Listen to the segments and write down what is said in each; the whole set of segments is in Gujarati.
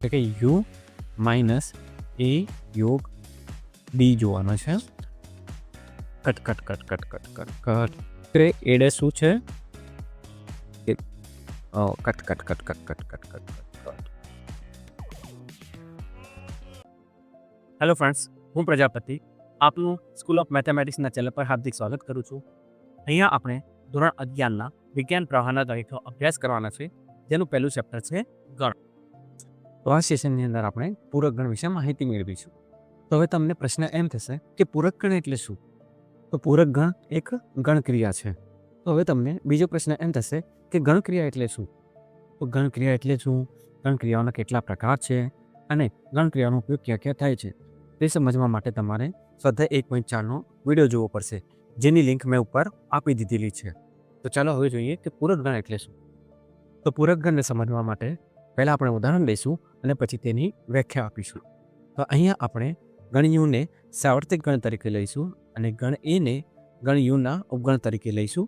એટલે કે યુ માઇનસ એ યોગ ડી જોવાનો છે cut cut cut cut cut cut cut ત્રે એડે શું છે cut cut cut cut cut cut cut cut hello friends હું પ્રજાપતિ આપનું સ્કૂલ ઓફ મેથેમેટિક્સના ચેનલ પર હાર્દિક સ્વાગત કરું છું અહીંયા આપણે ધોરણ અગિયારના વિજ્ઞાન પ્રવાહના તરીકે અભ્યાસ કરવાના છે જેનું પહેલું ચેપ્ટર છે ગણ તો આ સેશનની અંદર આપણે પૂરક ગણ વિશે માહિતી મેળવીશું. તો હવે તમને પ્રશ્ન એમ થશે કે પૂરક ગણ એટલે શું? તો પૂરક ગણ એક ગણક્રિયા છે. તો હવે તમને બીજો પ્રશ્ન એમ થશે કે ગણક્રિયા એટલે શું? તો ગણક્રિયા એટલે શું? ગણક્રિયાઓના કેટલા પ્રકાર છે? અને ગણક્રિયાનો ઉપયોગ ક્યાં ક્યાં થાય છે? તે સમજવા માટે તમારે સ્વાધ્યાય એક પોઈન્ટ ચારનો વીડિયો જોવો પડશે. જેની લિંક મેં ઉપર આપી દીધેલી છે. તો ચાલો હવે જોઈએ કે પૂરક ગણ એટલે શું? તો પૂરક ગણને સમજવા માટે પહેલાં આપણે ઉદાહરણ લઈશું. અને પછી તેની વ્યાખ્યા આપીશું. તો અહીંયા આપણે ગણ યુને સાર્વત્રિક ગણ તરીકે લઈશું અને ગણ એને ગણ યુના ઉપગણ તરીકે લઈશું.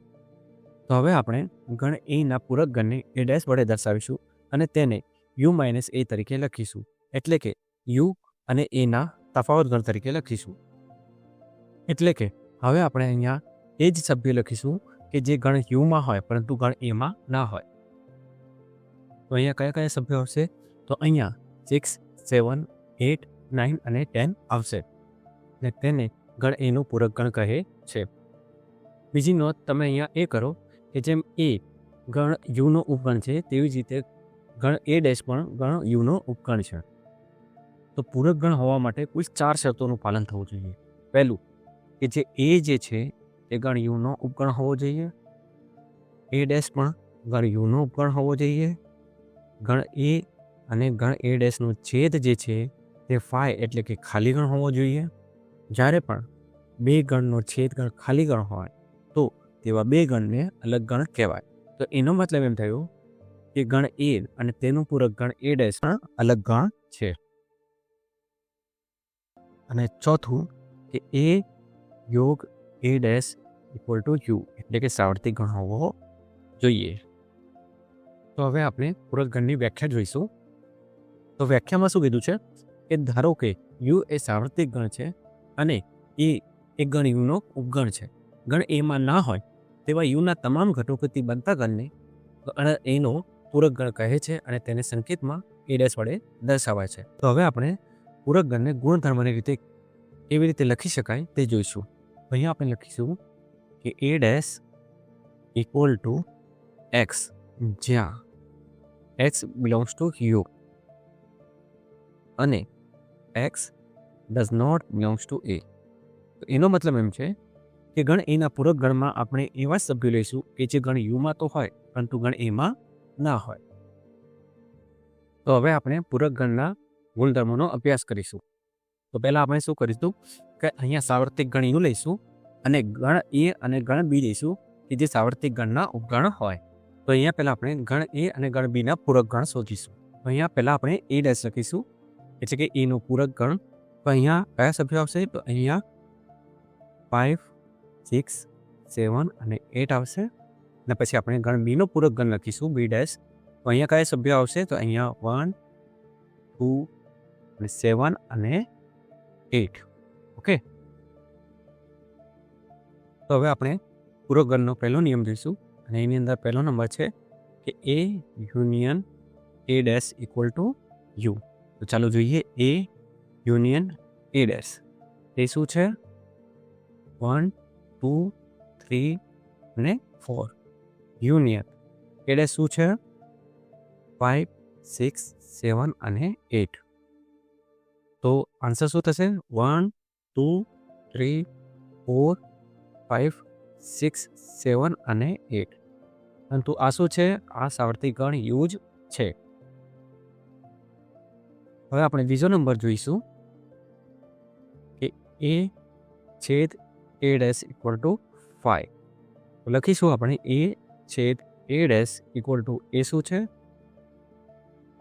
તો હવે આપણે ગણ એના પૂરક ગણને એ ડેશ વડે દર્શાવીશું અને તેને યુ માઇનસ એ તરીકે લખીશું. એટલે કે યુ અને એના તફાવત ગણ તરીકે લખીશું. એટલે કે હવે આપણે અહીંયા એ જ સભ્ય લખીશું કે જે ગણ યુમાં હોય, પરંતુ ગણ એમાં ના હોય. તો અહીંયા કયા કયા સભ્યો આવશે? તો અહીંયા સિક્સ સેવન એટ નાઇન અને ટેન આવશે ને તેને ગણ એનું પૂરક ગણ કહે છે. બીજી નોંધ તમે અહીંયા એ કરો કે જેમ એ ગણ યુનો ઉપગણ છે, તેવી જ રીતે ગણ એ ડેશ પણ ગણ યુનો ઉપગણ છે. તો પૂરક ગણ હોવા માટે કુલ ચાર શરતોનું પાલન થવું જોઈએ. પહેલું કે જે એ જે છે, તે ગણ યુનો ઉપગણ હોવો જોઈએ. એ ડેશ પણ ગણ યુનો ઉપગણ હોવો જોઈએ. ગણ એ અને ગણ એ ડેશનો છેદ જે છે તે ફાય એટલે કે ખાલી ગણ હોવો જોઈએ. જ્યારે પણ બે ગણનો છેદ ગણ ખાલી ગણ હોય, તો તેવા બે ગણને અલગ ગણ કહેવાય. તો એનો મતલબ એમ થયો કે ગણ એ અને તેનું પૂરક ગણ એ ડેશ પણ અલગ ગણ છે. અને ચોથું કે એ યોગ A dash equal to U એટલે કે સાવર્તિક ગણ હોવો જોઈએ. તો હવે આપણે પૂરક ગણની વ્યાખ્યા જોઈશું. તો વ્યાખ્યામાં શું કીધું છે? કે ધારો કે યુ એ સાર્વત્રિક ગણ છે અને એ એક ગણ યુનો ઉપગણ છે. ગણ એમાં ના હોય તેવા યુના તમામ ઘટકોથી બનતા ગણને ગણ એનો પૂરક ગણ કહે છે અને તેને સંકેતમાં એ ડેસ વડે દર્શાવાય છે. તો હવે આપણે પૂરક ગણને ગુણધર્મની રીતે કેવી રીતે લખી શકાય તે જોઈશું. અહીંયા આપણે લખીશું કે A dash equal to X જ્યાં એક્સ બિલોંગ્સ ટુ યુ. અને X does not belongs to A. તો એનો મતલબ એમ છે કે ગણ એના પૂરક ગણમાં આપણે એવા સભ્યો લઈશું કે જે ગણ યુમાં તો હોય, પરંતુ ગણ એમાં ના હોય. તો હવે આપણે પૂરક ગણના ગુણધર્મોનો અભ્યાસ કરીશું. તો પહેલાં આપણે શું કરીશું કે અહીંયા સાવર્તિક ગણ યુ લઈશું અને ગણ એ અને ગણ બી લઈશું કે જે સાવર્તિક ગણના ઉપગણ હોય. તો અહીંયા પહેલાં આપણે ગણ એ અને ગણ બીના પૂરક ગણ શોધીશું. અહીંયા પહેલાં આપણે એ ડેશ લખીશું. એટલે કે એનું પૂરક ગણ. તો અહીંયા કયા સભ્યો આવશે? તો અહીંયા ફાઇવ સિક્સ સેવન અને એટ આવશે. અને પછી આપણે ગણ બીનો પૂરક ગણ લખીશું બી ડેશ તો અહીંયા કયા સભ્યો આવશે? તો અહીંયા વન ટુ અને સેવન અને એટ ઓકે તો હવે આપણે પૂરક ગણનો પહેલો નિયમ જોઈશું. અને એની અંદર પહેલો નંબર છે કે A union A dash equal to U તો ચાલો જોઈએ એ યુનિયન એ ડેશ. તે શું છે? વન, ટુ, થ્રી અને ફોર. યુનિયન. એ ડેશ શું છે? ફાઇવ સિક્સ, સેવન અને એટ. તો આન્સર શું થશે? One, two, three, four five six, seven અને એટ. પરંતુ આ શું છે? આ સાવર્તિક ગણ યુજ છે. હવે આપણે બીજો નંબર જોઈશું. કે એ છેદ A dash equal to five લખીશું આપણે એ છેદ A dash equal to A શું છે?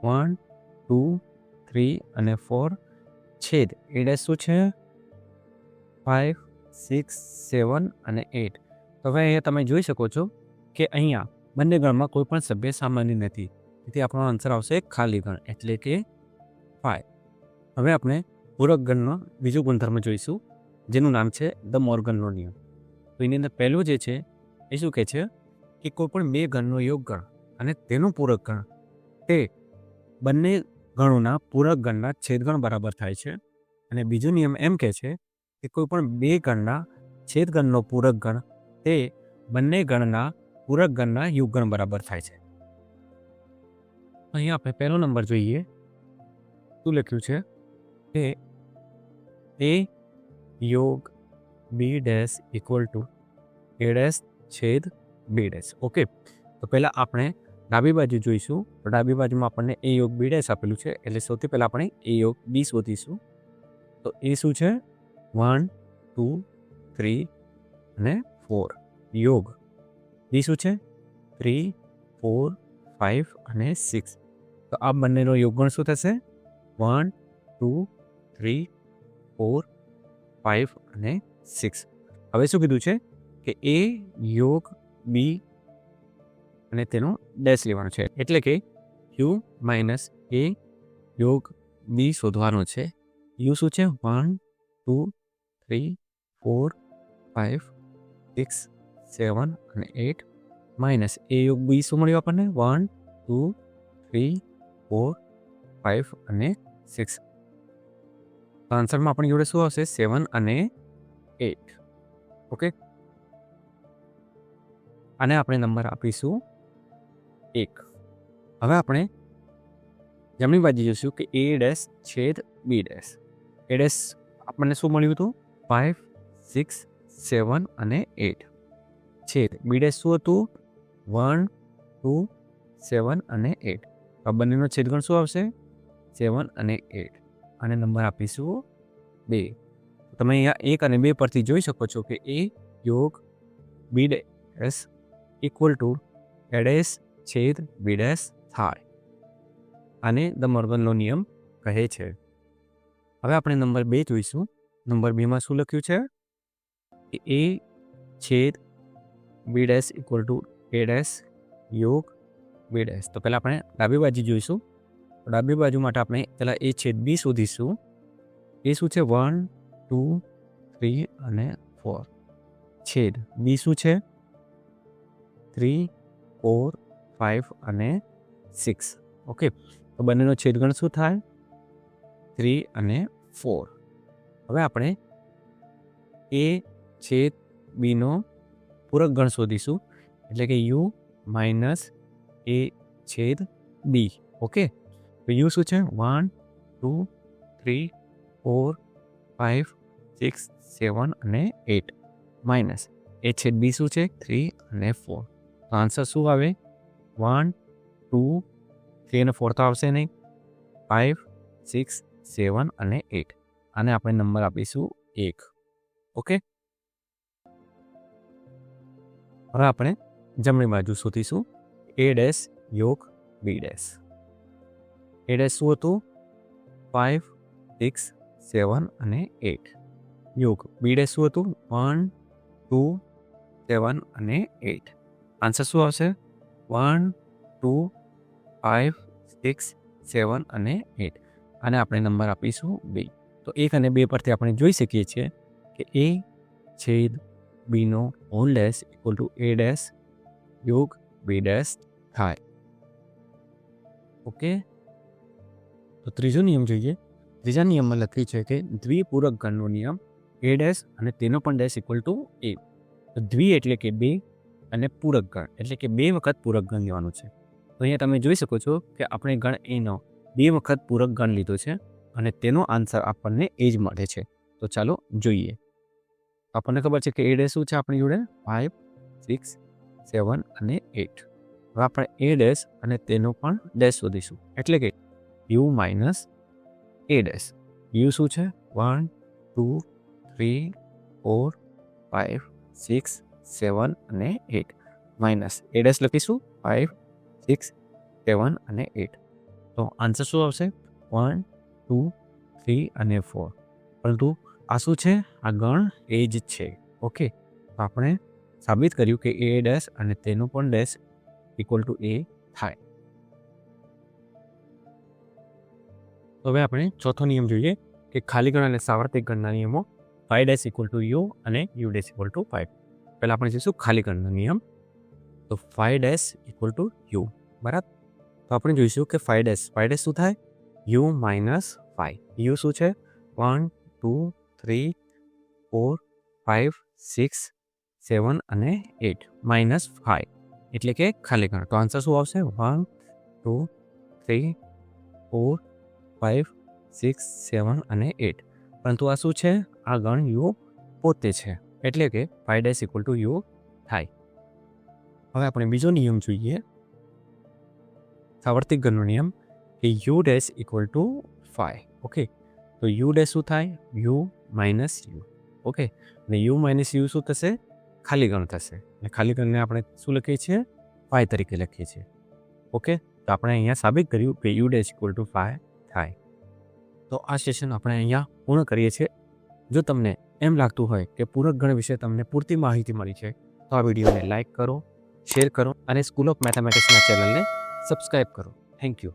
વન, ટુ, થ્રી અને ફોર છેદ એ ડેસ શું છે? ફાઇવ સિક્સ, સેવન અને એટ. તો હવે અહીંયા તમે જોઈ શકો છો કે અહીંયા બંને ગણમાં કોઈ પણ સભ્ય સામાન્ય નથી. તેથી આપણો આન્સર આવશે ખાલી ગણ. એટલે કે હવે આપણે પૂરક ગણનો બીજું ગુણધર્મ જોઈશું, જેનું નામ છે ધ મોર્ગનનો નિયમ. તો એની અંદર પહેલું જે છે, એ શું કહે છે? કે કોઈ પણ બે ગણનો યોગ ગણ અને તેનું પૂરક ગણ તે બંને ગણોના પૂરક ગણના છેદગણ બરાબર થાય છે. અને બીજો નિયમ એમ કહે છે કે કોઈ પણ બે ગણના છેદગણનો પૂરક ગણ તે બંને ગણના પૂરક ગણના યુગગણ બરાબર થાય છે. અહીંયા આપણે પહેલો નંબર જોઈએ. શું લખ્યું છે? કે એ યોગ B dash equal to A dash છેદ બી ડેશ. ઓકે તો પહેલાં આપણે ડાબી બાજુ જોઈશું. તો ડાબી બાજુમાં આપણને એ યોગ બી ડેશ આપેલું છે. એટલે સૌથી પહેલાં આપણે એ યોગ બી શોધીશું. તો એ શું છે? વન ટુ થ્રી અને ફોર યોગ. બી શું છે? થ્રી ફોર ફાઇવ અને સિક્સ તો આ બંનેનો યોગગણ શું થશે? One two three, four five અને સિક્સ. હવે શું કીધું છે? કે એ યોગ, બી અને તેનો ડેશ લેવાનો છે. એટલે કે યુ માઇનસ એ યોગ, બી શોધવાનો છે. યુ શું છે? One, two, three, four five six, seven અને એટ માઇનસ એ યોગ, બી શું મળ્યું આપણને? One, two, three, four five અને સિક્સ. તો આન્સરમાં આપણી જોડે શું આવશે? સેવન અને એટ. ઓકે? આને આપણે નંબર આપીશું એક. હવે આપણે જમણી બાજુ જોઈશું કે એ ડેશ છેદ બી ડેશ. એ ડેશ આપણને શું મળ્યું હતું? ફાઇવ સિક્સ, સેવન અને એટ. છેદ. બી ડેશ શું હતું? વન, ટુ, સેવન અને એટ. આ બંનેનો છેદગણ શું આવશે? સેવન અને એટ. આને નંબર આપીશું બે. તમે અહીંયા એક અને બે પરથી જોઈ શકો છો કે એ યોગ, B S equal to A dash છેદ, બી ડેશ થાય આને ધ મોર્ગનનો નિયમ કહે છે. હવે આપણે નંબર બે જોઈશું. નંબર બેમાં શું લખ્યું છે? એ છેદ, B dash equal to A dash, યોગ, બી ડેસ તો પહેલાં આપણે ડાબી બાજુ જોઈશું. ડાબી બાજુ માટે આપણે પહેલાં એ છેદ બી શોધીશું. એ શું છે? વન, ટુ, થ્રી અને ફોર. છેદ બી શું છે? થ્રી, ફોર ફાઇવ અને સિક્સ. ઓકે, તો બંનેનો છેદગણ શું થાય? થ્રી અને ફોર. હવે આપણે એ છેદ બીનો પૂરક ગણ શોધીશું. એટલે કે યુ માઇનસ એ છેદ બી. ઓકે? તો શું છે one two three four five six seven અને એટ માઇનસ એ છેદ બી શું છે થ્રી અને ફોર તો આન્સર શું આવે વન ટુ થ્રી અને ફોર તો આવશે નહીં ફાઇવ સિક્સ સેવન અને એટ આને આપણે નંબર આપીશું એક ઓકે હવે આપણે જમણી બાજુ શોધીશું એ ડેશ યોગ બી ડેશ એ શું હતું? ફાઇવ સિક્સ સેવન અને એટ યોગ, બીડે શું હતું? વન ટુ સેવન અને એટ આન્સર શું આવશે? One two five six seven અને એટ આને આપણે નંબર આપીશું બે. તો એક અને બે પરથી આપણે જોઈ શકીએ છીએ કે એ છેદ બીનો whole dash equal to A dash યોગ બી ડેશ થાય. ઓકે તો ત્રીજો નિયમ જોઈએ. ત્રીજા નિયમમાં લખ્યું છે કે દ્વિપૂરક ગણનો નિયમ એ ડેશ અને તેનો પણ ડેશ ઇક્વલ ટુ એ દ્વિ એટલે કે બે અને પૂરક ગણ, એટલે કે બે વખત પૂરક ગણ લેવાનું છે. તો અહીંયા તમે જોઈ શકો છો કે આપણે ગણ એનો બે વખત પૂરક ગણ લીધો છે અને તેનો આન્સર આપણને એ જ મળે છે. તો ચાલો જોઈએ. આપણને ખબર છે કે એ ડેશ શું છે આપણી જોડે? ફાઇવ સિક્સ સેવન અને એટ હવે આપણે એ ડેશ અને તેનો પણ ડેશ શોધીશું. એટલે કે U minus A dash. U શું છે? One, two, three, four, five, six, seven અને એટ. માઇનસ એ ડેશ લખીશું. ફાઇવ, સિક્સ, સેવન અને એટ. તો આન્સર શું આવશે? વન, ટુ, થ્રી અને ફોર. પરંતુ આ શું છે? આ ગણ એ જ છે. ઓકે? તો આપણે સાબિત કર્યું કે એ ડેશ અને તેનું પણ ડેશ ઇક્વલ ટુ એ થાય. હવે આપણે ચોથો નિયમ જોઈએ કે ખાલી ગણ અને સાર્વત્રિક ગણના નિયમો five dash equal to U અને U dash equal to five પહેલાં આપણે જોઈશું ખાલી ગણના નિયમ. તો five dash equal to U બરાબર? તો આપણે જોઈશું કે ફાઈવ ડેસ ફાઈવ ડેસ શું થાય? યુ માઇનસ ફાઈવ યુ શું છે? One two three four five six seven અને એટ માઇનસ ફાઈવ એટલે કે ખાલી ગણ. તો આન્સર શું આવશે? One two three four five six seven અને એટ પરંતુ આ શું છે? આ ગણ યુ પોતે છે. એટલે કે five dash equal to U થાય. હવે આપણે બીજો નિયમ જોઈએ. સાવર્તિક ગણનો નિયમ કે U dash equal to five okay તો યુ ડેસ શું થાય? U minus U. ઓકે અને યુ માઇનસ યુ શું થશે? ખાલી ગણ થશે. અને ખાલી ગણને આપણે શું લખીએ છીએ? ફાઈવ તરીકે લખીએ છીએ. ઓકે તો આપણે અહીંયા સાબિત કર્યું કે U dash equal to five થાય. તો આ સેશન આપણે અહીંયા પૂર્ણ કરીએ છીએ. જો તમને એમ લાગતું હોય કે પૂરક ગણ વિશે તમને પૂરતી માહિતી મળી છે, તો આ વિડીયોને લાઇક કરો શેર કરો અને સ્કૂલ ઓફ મેથેમેટિક્સના ચેનલને સબસ્ક્રાઈબ કરો. Thank you